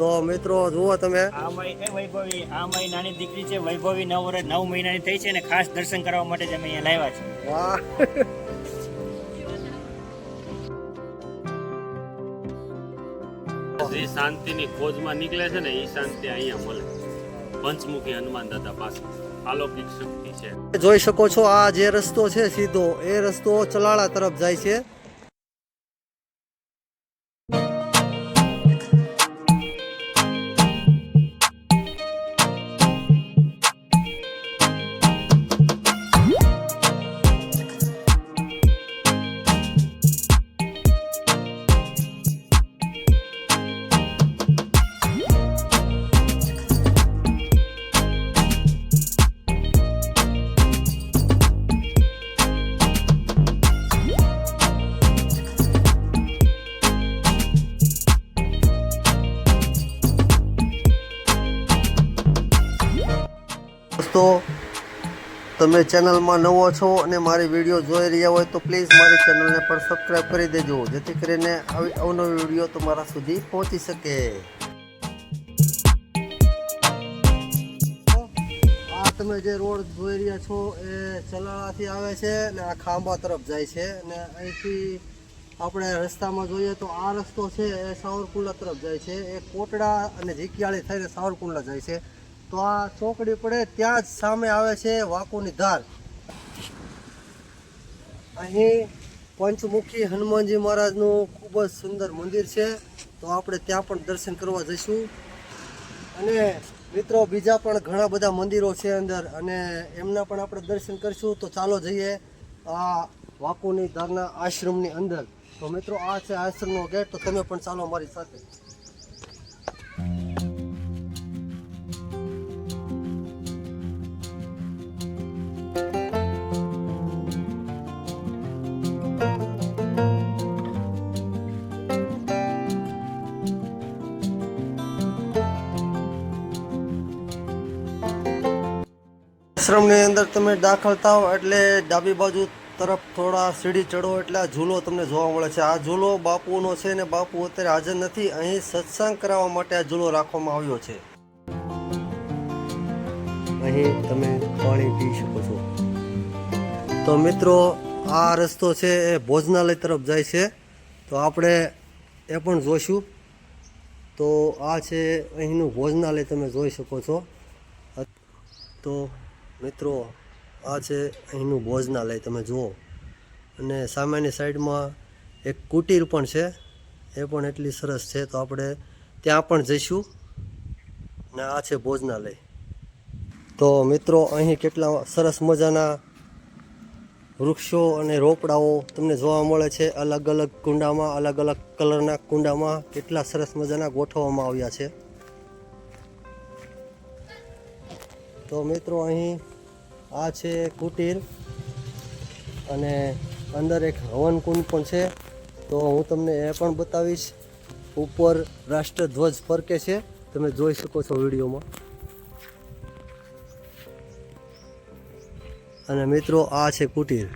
તો મિત્રો જુઓ તમે. આ વૈભવી આ મારી નાની દીકરી છે વૈભવી નવ વર્ષ નવ મહિનાની થઈ છે અને ખાસ દર્શન કરવા માટે જ અમે અહીંયા લાવ્યા છે. વાહ. જે શાંતિની ખોજમાં નીકળે છે ને એ શાંતિ અહીંયા મળે. પંચમુખી હનુમાન દાદા પાસે. અલૌકિક શક્તિ છે. જોઈ શકો છો આ જે રસ્તો છે સીધો એ રસ્તો ચલાળા તરફ જાય છે. તમે ચેનલમાં નવો છો અને મારી વીડિયો જોઈ રહ્યા હોય તો પ્લીઝ મારી ચેનલને પણ સબસ્ક્રાઈબ કરી દેજો, જેથી કરીને આવી અવનવી વીડિયો તમારા સુધી પહોંચી શકે. આ તમે જે રોડ જોઈ રહ્યા છો એ ચલાળાથી આવે છે અને આ ખાંભા તરફ જાય છે અને અહીંથી આપણે રસ્તામાં જોઈએ તો આ રસ્તો છે એ સાવરકુંડલા તરફ જાય છે, એ કોટડા અને ઝીકિયાળી થઈને સાવરકુંડલા જાય છે. તો આ ચોકડી પડે ત્યાં જ સામે આવે છે વાકુની ધાર. અહીં પંચમુખી હનુમાનજી મહારાજનું ખૂબ જ સુંદર મંદિર છે. તો આપણે ત્યાં પણ દર્શન કરવા જઈશું. અને મિત્રો, બીજા પણ ઘણા બધા મંદિરો છે અંદર અને એમના પણ આપણે દર્શન કરીશું. તો ચાલો જઈએ આ વાકુની ધારના આશ્રમની અંદર. તો મિત્રો, આ છે આશ્રમનો ગેટ. તો તમે પણ ચાલો મારી સાથે. આશ્રમની અંદર તમે દાખલ થાવ એટલે ડાબી બાજુ તરફ થોડા સીડી ચડો એટલે આ ઝૂલો તમને જોવા મળે છે. આ ઝૂલો બાપુનો છે ને બાપુ અત્યારે હાજર નથી. અહીં સત્સંગ કરાવવા માટે આ ઝૂલો રાખવામાં આવ્યો છે. અહીં તમે પાણી પી શકો છો. તો મિત્રો, આ રસ્તો છે એ ભોજનાલય તરફ જાય છે. તો આપણે એ પણ જોઈશું. તો આ છે અહીંનું ભોજનાલય તમે જોઈ શકો છો. તો મિત્રો, આ છે અહીંનું ભોજનાલય, તમે જુઓ. અને સામેની સાઈડમાં એક કુટીર પણ છે, એ પણ એટલી સરસ છે. તો આપણે ત્યાં પણ જઈશું ને આ છે ભોજનાલય. તો મિત્રો, અહીં કેટલા સરસ મજાના વૃક્ષો અને રોપડાઓ તમને જોવા મળે છે. અલગ અલગ કુંડામાં, અલગ અલગ કલરના કુંડામાં કેટલા સરસ મજાના ગોઠવવામાં આવ્યા છે. તો મિત્રો, અહીં આ છે કુટીર અને અંદર એક હવનકુંડ પણ છે. તો હું તમને એ પણ બતાવીશ. ઉપર રાષ્ટ્રધ્વજ ફરકે છે. તમે જોઈ શકો છો વિડીયોમાં. અને મિત્રો, આ છે કુટીર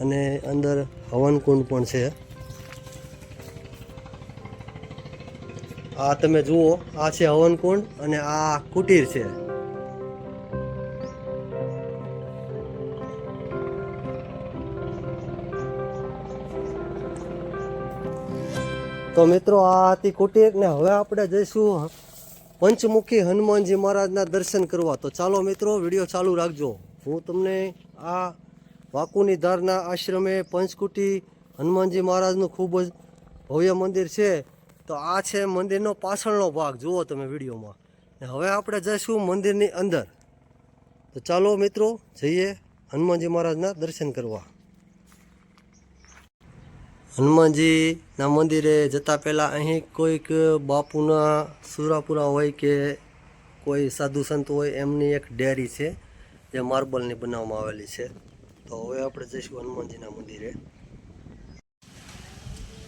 અને અંદર હવનકુંડ પણ છે. આ તમે જુઓ, આ છે હવનકુંડ અને આ કુટીર છે. તો મિત્રો, આ હતી કુટીર ને હવે આપણે જઈશું પંચમુખી હનુમાનજી મહારાજના દર્શન કરવા. તો ચાલો મિત્રો, વીડિયો ચાલુ રાખજો. હું તમને આ વાકુની ધારના આશ્રમે પંચકુટી હનુમાનજી મહારાજનું ખૂબ જ ભવ્ય મંદિર છે. તો આ છે મંદિરનો પાછળનો ભાગ. જુઓ તમે વિડીયોમાં. ને હવે આપણે જઈશું મંદિરની અંદર. તો ચાલો મિત્રો, જઈએ હનુમાનજી મહારાજના દર્શન કરવા. હનુમાનજીના મંદિરે જતા પહેલાં અહીં કોઈક બાપુના સુરાપુરા હોય કે કોઈ સાધુ સંત હોય એમની એક ડેરી છે જે માર્બલની બનાવવામાં આવેલી છે. તો હવે આપણે જઈશું હનુમાનજીના મંદિરે.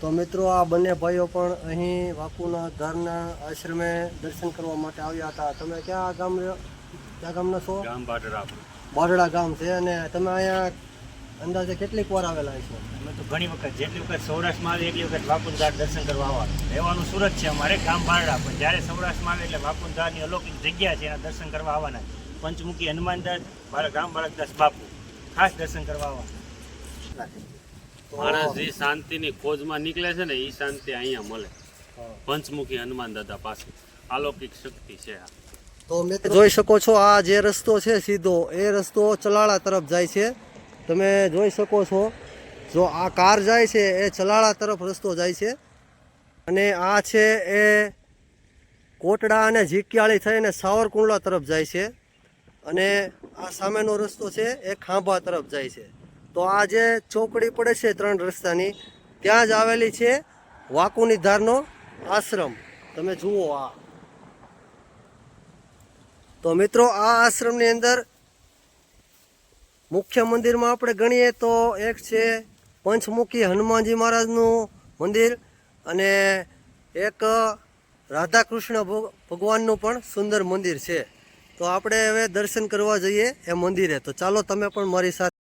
તો મિત્રો આ બંને ભાઈઓ પણ અહીં બાપુના ઘરના આશ્રમે દર્શન કરવા માટે આવ્યા હતા. તમે ક્યાં ગામ ક્યાં ગામના છો? ગામ ગામ છે અને તમે અહીંયા અંદાજે કેટલીક વાર આવેલા છે? અમે તો ઘણી વખત જેટલી વખત સૌરાષ્ટ્રમાં આવે એટલી વખત વાકુંદાર દર્શન કરવા આવવાનું રહેવાનું સુરત છે અમારે ગામ ભારડા. પણ જ્યારે સૌરાષ્ટ્રમાં આવે એટલે વાકુંદારની અલૌકિક જગ્યા છે એના દર્શન કરવા આવવાના પંચમુખી હનુમાનદાસ મારા ગામ બાળકદાસ બાપુ. ખાસ દર્શન કરવા આવવાના માણસ જે શાંતિની ખોજમાં નીકળે છે ને એ શાંતિ અહીંયા મળે. પંચમુખી હનુમાન દાદા પાસે. અલૌકિક શક્તિ છે આ. તો મિત્રો જોઈ શકો છો આ જે રસ્તો છે સીધો એ રસ્તો ચલાળા તરફ જાય છે. તમે જોઈ શકો છો, જો આ કાર જાય છે, એ ચલાળા તરફ રસ્તો જાય છે. અને આ છે એ કોટડા અને ઝીકિયાળી થઈને સાવરકુંડલા તરફ જાય છે. અને આ સામેનો રસ્તો છે, એ ખાંભા તરફ જાય છે. તો આ જે ચોકડી પડે છે ત્રણ રસ્તાની, ત્યાં જ આવેલી છે વાકુની ધારનો આશ્રમ. તમે જુઓ આ. તો મિત્રો, આ આશ્રમની અંદર મુખ્ય મંદિરમાં આપણે ગણીએ તો એક છે પંચમુખી હનુમાનજી મહારાજનું મંદિર અને એક રાધા કૃષ્ણ ભગ- ભગવાનનું પણ સુંદર મંદિર છે. તો આપણે હવે દર્શન કરવા જઈએ એ મંદિરે. તો ચાલો તમે પણ મારી સાથે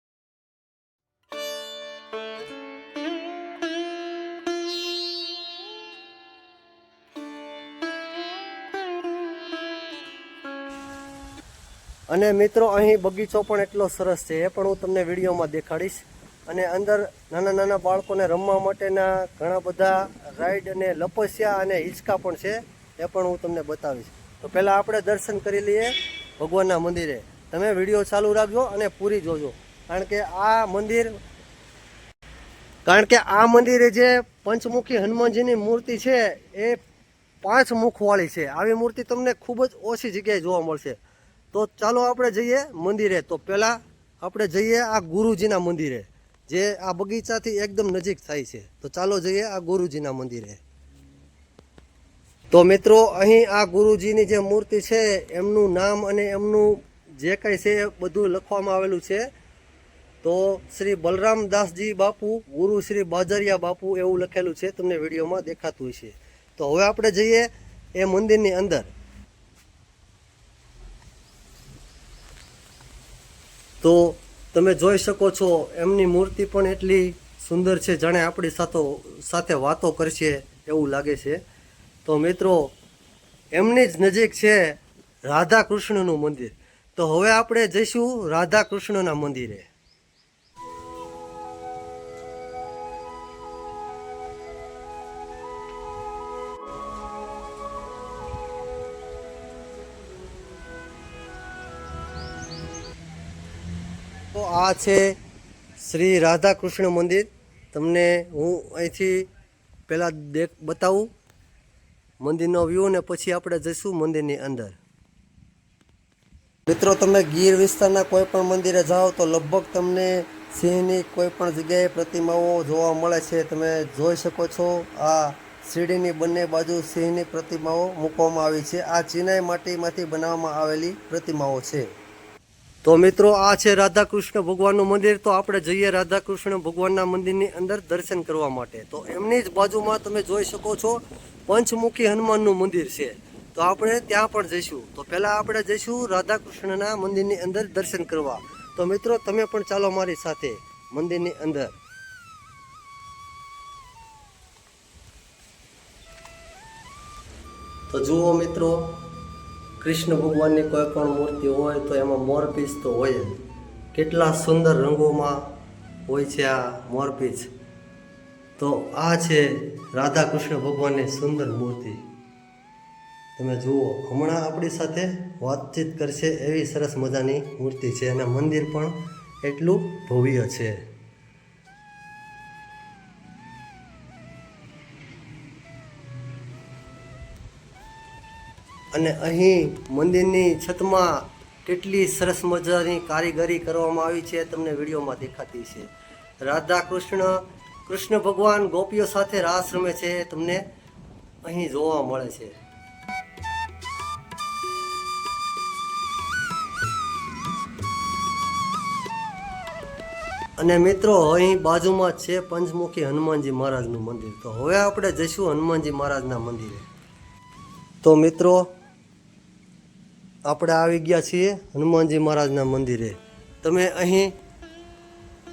અને મિત્રો, અહીં બગીચો પણ એટલો સરસ છે, એ પણ હું તમને વિડીયોમાં દેખાડીશ. અને અંદર નાના નાના બાળકોને રમવા માટેના ઘણા બધા રાઈડ અને લપસ્યા અને હિંચકા પણ છે, એ પણ હું તમને બતાવીશ. તો પહેલાં આપણે દર્શન કરી લઈએ ભગવાનના મંદિરે. તમે વીડિયો ચાલુ રાખજો અને પૂરી જોજો. કારણ કે આ મંદિર, કારણ કે આ મંદિરે જે પંચમુખી હનુમાનજીની મૂર્તિ છે, એ પાંચ મુખવાળી છે. આવી મૂર્તિ તમને ખૂબ જ ઓછી જગ્યાએ જોવા મળશે. તો ચાલો આપણે જઈએ મંદિરે. તો પહેલાં આપણે જઈએ આ ગુરુજીના મંદિરે, જે આ બગીચાથી એકદમ નજીક થાય છે. તો ચાલો જઈએ આ ગુરુજીના મંદિરે. તો મિત્રો, અહીં આ ગુરુજીની જે મૂર્તિ છે, એમનું નામ અને એમનું જે કંઈ છે બધું લખવામાં આવેલું છે. તો શ્રી બલરામદાસજી બાપુ, ગુરુ શ્રી બાજરિયા બાપુ એવું લખેલું છે, તમને વિડીયોમાં દેખાતું હશે. તો હવે આપણે જઈએ એ મંદિરની અંદર. તો તમે જોઈ શકો છો, એમની મૂર્તિ પણ એટલી સુંદર છે જાણે આપણી સાથો સાથે વાતો કરશે એવું લાગે છે. તો મિત્રો, એમની જ નજીક છે રાધા કૃષ્ણનું મંદિર. તો હવે આપણે જઈશું રાધા કૃષ્ણના મંદિરે. આ છે શ્રી રાધા કૃષ્ણ મંદિર. તમને હું અહીંથી પહેલાં દેખ બતાવું મંદિરનો વ્યૂ ને પછી આપણે જઈશું મંદિરની અંદર. મિત્રો, તમે ગીર વિસ્તારના કોઈ પણ મંદિરે જાઓ તો લગભગ તમને સિંહની કોઈ પણ જગ્યાએ પ્રતિમાઓ જોવા મળે છે. તમે જોઈ શકો છો આ સીડીની બંને બાજુ સિંહની પ્રતિમાઓ મૂકવામાં આવી છે. આ ચિનાઈ માટીમાંથી બનાવવામાં આવેલી પ્રતિમાઓ છે. તો મિત્રો, આ છે રાધા કૃષ્ણ ભગવાનનું મંદિર. તો આપણે જઈએ રાધા કૃષ્ણ ભગવાનના મંદિરની અંદર દર્શન કરવા માટે. તો એમની જ બાજુમાં તમે જોઈ શકો છો, પંચમુખી હનુમાનનું મંદિર છે. તો આપણે ત્યાં પણ જઈશું. તો પહેલાં આપણે જઈશું રાધા કૃષ્ણના મંદિરની અંદર દર્શન કરવા. તો મિત્રો, તમે પણ ચાલો મારી સાથે મંદિરની અંદર. તો જુઓ મિત્રો કૃષ્ણ ભગવાનની કોઈ પણ મૂર્તિ હોય તો એમાં મોરપીસ તો હોય જ. કેટલા સુંદર રંગોમાં હોય છે આ મોરપીસ તો આ છે રાધા કૃષ્ણ ભગવાનની સુંદર મૂર્તિ. તમે જુઓ, હમણાં આપણી સાથે વાતચીત કરશે એવી સરસ મજાની મૂર્તિ છે અને મંદિર પણ એટલું ભવ્ય છે. અને અહીં મંદિરની છતમાં કેટલી સરસ મજાની કારીગરી કરવામાં આવી છે તમને વિડીયોમાં દેખાતી છે. રાધા કૃષ્ણ કૃષ્ણ ભગવાન ગોપીઓ સાથે રાસ રમે છે તમને અહીં જોવા મળે છે. અને મિત્રો, અહીં બાજુમાં છે પંચમુખી હનુમાનજી મહારાજનું મંદિર. તો હવે આપણે જઈશું હનુમાનજી મહારાજના મંદિરે. તો મિત્રો આપણે આવી ગયા છીએ હનુમાનજી મહારાજના મંદિરે. તમે અહીં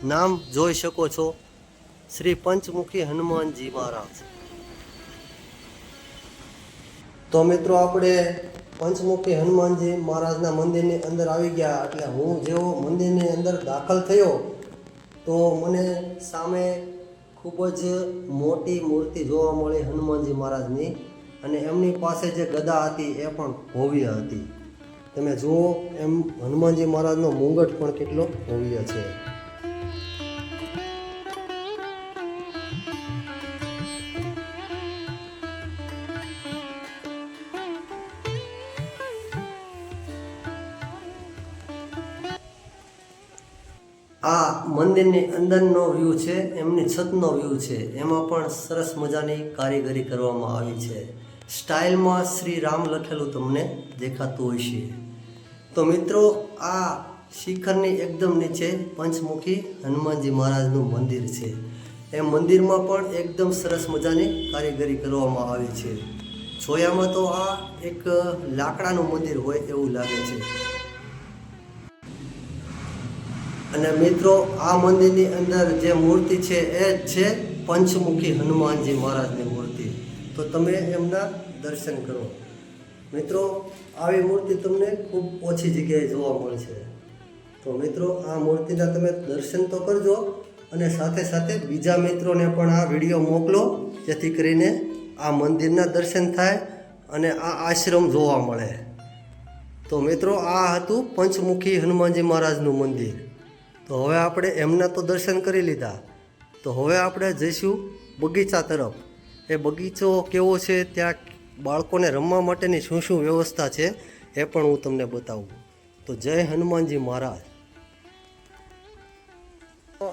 નામ જોઈ શકો છો, શ્રી પંચમુખી હનુમાનજી મહારાજ. તો મિત્રો આપણે પંચમુખી હનુમાનજી મહારાજના મંદિરની અંદર આવી ગયા, એટલે હું જેવો મંદિરની અંદર દાખલ થયો, તો મને સામે ખૂબ જ મોટી મૂર્તિ જોવા મળી હનુમાનજી મહારાજની, અને એમની પાસે જે ગદા હતી એ પણ ભવ્ય હતી. તમે જુઓ, એમ હનુમાનજી મહારાજનો મુંગટ પણ કેટલો ભવ્ય છે. આ મંદિરની અંદરનો વ્યૂ છે, એમની છતનો વ્યૂ છે. એમાં પણ સરસ મજાની કારીગરી કરવામાં આવી છે. સ્ટાઇલમાં શ્રી રામ લખેલું તમને દેખાતું હશે તો મિત્રો, આ શિખરની એકદમ નીચે પંચમુખી હનુમાનજી મહારાજનું મંદિર છે. એ મંદિરમાં પણ એકદમ સરસ મજાની કારીગરી કરવામાં આવી છે. જોયામાં તો આ એક લાકડાનું મંદિર હોય એવું લાગે છે. અને મિત્રો, આ મંદિરની અંદર જે મૂર્તિ છે એ જ છે પંચમુખી હનુમાનજી મહારાજની મૂર્તિ. તો તમે એમના દર્શન કરો. મિત્રો, આવી મૂર્તિ તમને ખૂબ ઓછી જગ્યાએ જોવા મળશે. તો મિત્રો, આ મૂર્તિના તમે દર્શન તો કરજો અને સાથે સાથે બીજા મિત્રોને પણ આ વીડિયો મોકલો, જેથી કરીને આ મંદિરના દર્શન થાય અને આ આશ્રમ જોવા મળે. તો મિત્રો, આ હતું પંચમુખી હનુમાનજી મહારાજનું મંદિર. તો હવે આપણે એમના તો દર્શન કરી લીધા. તો હવે આપણે જઈશું બગીચા તરફ. એ બગીચો કેવો છે, ત્યાં બાળકોને રમવા માટેની શું શું વ્યવસ્થા છે, એ પણ હું તમને બતાવું. તો જય હનુમાનજી મહારાજ.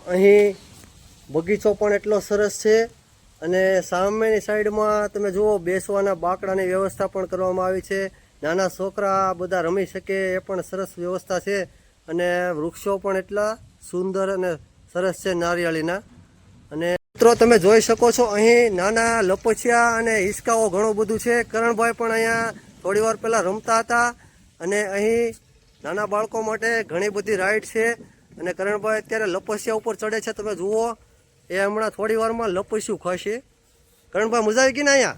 અહીં બગીચો પણ એટલો સરસ છે અને સામેની સાઈડમાં તમે જુઓ, બેસવાના બાકડાની વ્યવસ્થા પણ કરવામાં આવી છે. નાના છોકરા બધા રમી શકે એ પણ સરસ વ્યવસ્થા છે અને વૃક્ષો પણ એટલા સુંદર અને સરસ છે નારિયેળીના. અને મિત્રો, તમે જોઈ શકો છો, અહીં નાના લપચિયા અને હિસકાઓ ઘણું બધું છે. કરણભાઈ પણ અહીંયા થોડી વાર પહેલાં રમતા હતા અને અહીં નાના બાળકો માટે ઘણી બધી રાઈડ છે અને કરણભાઈ અત્યારે લપસિયા ઉપર ચડે છે. તમે જુઓ, એ હમણાં થોડી વારમાં લપસ્યું ખાશે. કરણભાઈ, મજા આવી ગઈ ને અહીંયા?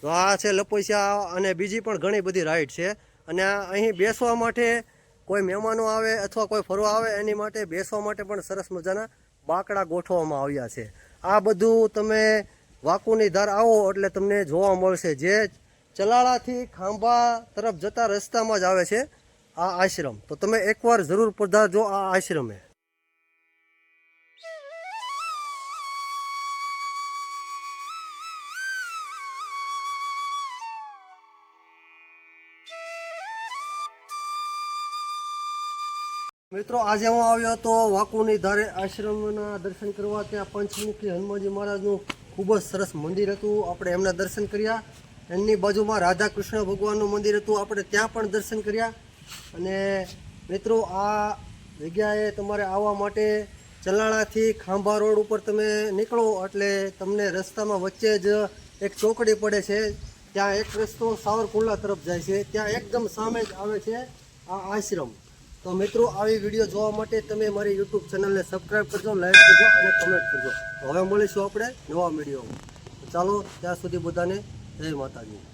તો આ છે લપોસિયા અને બીજી પણ ઘણી બધી રાઈડ છે. અને અહીં બેસવા માટે કોઈ મહેમાનો આવે અથવા કોઈ ફરવા આવે, એની માટે બેસવા માટે પણ સરસ મજાના બાકડા ગોઠવવામાં આવ્યા છે. આ બધું તમે વાકુની ધાર આવો એટલે તમને જોવા મળશે. જે ચલાળાથી ખાંભા તરફ જતા રસ્તામાં જ આવે છે આ આશ્રમ. તો તમે એકવાર જરૂર પધારજો આ આશ્રમે. મિત્રો, આજે હું આવ્યો હતો વાકુની ધારે આશ્રમના દર્શન કરવા. ત્યાં પંચમુખી હનુમાનજી મહારાજનું ખૂબ જ સરસ મંદિર હતું. આપણે એમના દર્શન કર્યા. એમની બાજુમાં રાધા કૃષ્ણ ભગવાનનું મંદિર હતું. આપણે ત્યાં પણ દર્શન કર્યા. અને મિત્રો, આ જગ્યાએ તમારે આવવા માટે ચલાણાથી ખાંભા રોડ ઉપર તમે નીકળો એટલે તમને રસ્તામાં વચ્ચે જ એક ચોકડી પડે છે. ત્યાં એક રસ્તો સાવરકુંડલા તરફ જાય છે. ત્યાં એકદમ સામે જ આવે છે આ આશ્રમ. તો મિત્રો, આવી વીડિયો જોવા માટે તમે મારી યુટ્યુબ ચેનલને સબસ્ક્રાઈબ કરજો લાઈક કરજો અને કમેન્ટ કરજો. હવે મળીશું આપણે નવા વિડીયોમાં ચાલો, ત્યાં સુધી બધાને જય માતાજી.